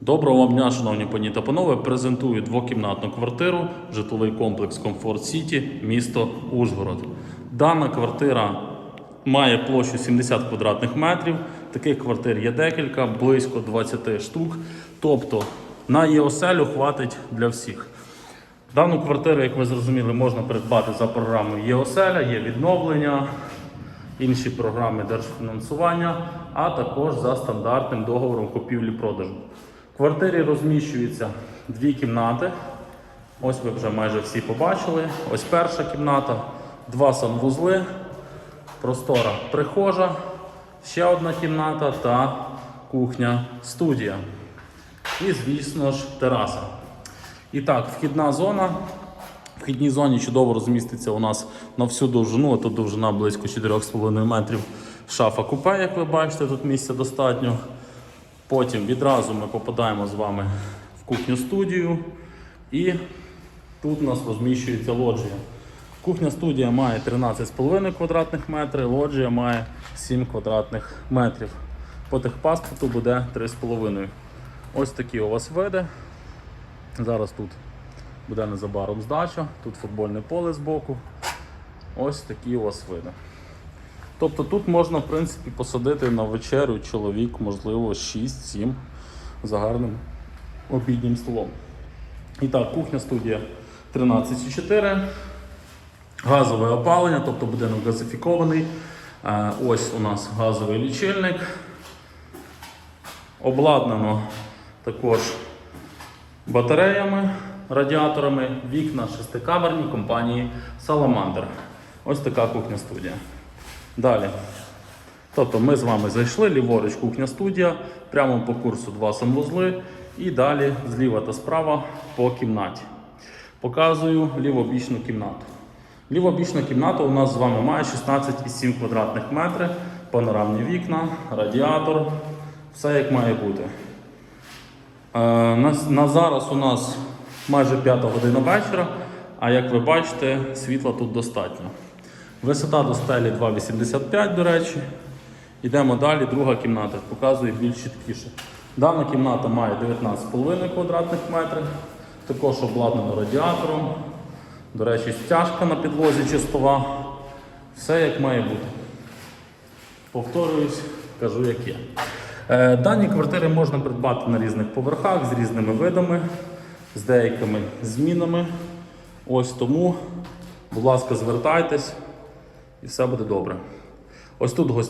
Доброго вам дня, шановні пані та панове. Презентую двокімнатну квартиру, житловий комплекс Комфорт Сіті, місто Ужгород. Дана квартира має площу 70 квадратних метрів. Таких квартир є декілька, близько 20 штук. Тобто на її оселю хватить для всіх. Дану квартиру, як ви зрозуміли, можна придбати за програмою ЄОселя, є відновлення, інші програми держфінансування, а також за стандартним договором купівлі-продажу. Квартирі розміщуються дві кімнати. Ось ви вже майже всі побачили. Ось перша кімната, два санвузли, простора прихожа, ще одна кімната та кухня студія. І, звісно ж, тераса. І так, вхідна зона. В вхідній зоні чудово розміститься у нас на всю довжину, тут довжина близько 4,5 метрів шафа купе, як ви бачите, тут місця достатньо. Потім відразу ми попадаємо з вами в кухню студію. І тут у нас розміщується лоджія. Кухня студія має 13,5 квадратних метрів, лоджія має 7 квадратних метрів. По техпаспорту буде 3,5. Ось такі у вас види. Зараз тут буде незабаром здача, тут футбольне поле збоку. Ось такі у вас види. Тобто тут можна, в принципі, посадити на вечерю чоловік, можливо, 6-7 за гарним обіднім столом. І так, кухня студія 13,4. Газове опалення, тобто будинок газифікований. Е, Ось у нас газовий лічильник. Обладнано також батареями, радіаторами, вікна шестикамерні компанії Salamander. Ось така кухня студія. Далі. Тобто ми з вами зайшли, ліворуч кухня студія, прямо по курсу два санвузли і далі зліва та справа по кімнаті. Показую лівобічну кімнату. Лівобічна кімната у нас з вами має 16,7 квадратних метрів, панорамні вікна, радіатор, все як має бути. Е, На, зараз у нас майже 5 година вечора, а як ви бачите, світла тут достатньо. Висота до стелі 2,85, до речі. Йдемо далі, друга кімната, показую більш чіткіше. Дана кімната має 19,5 квадратних метрів, також обладнана радіатором. До речі, стяжка на підлозі чистова. Все як має бути. Повторююсь, кажу, як є. Е, Дані квартири можна придбати на різних поверхах з різними видами, з деякими змінами. Ось тому, будь ласка, звертайтесь і все буде добре. Ось тут.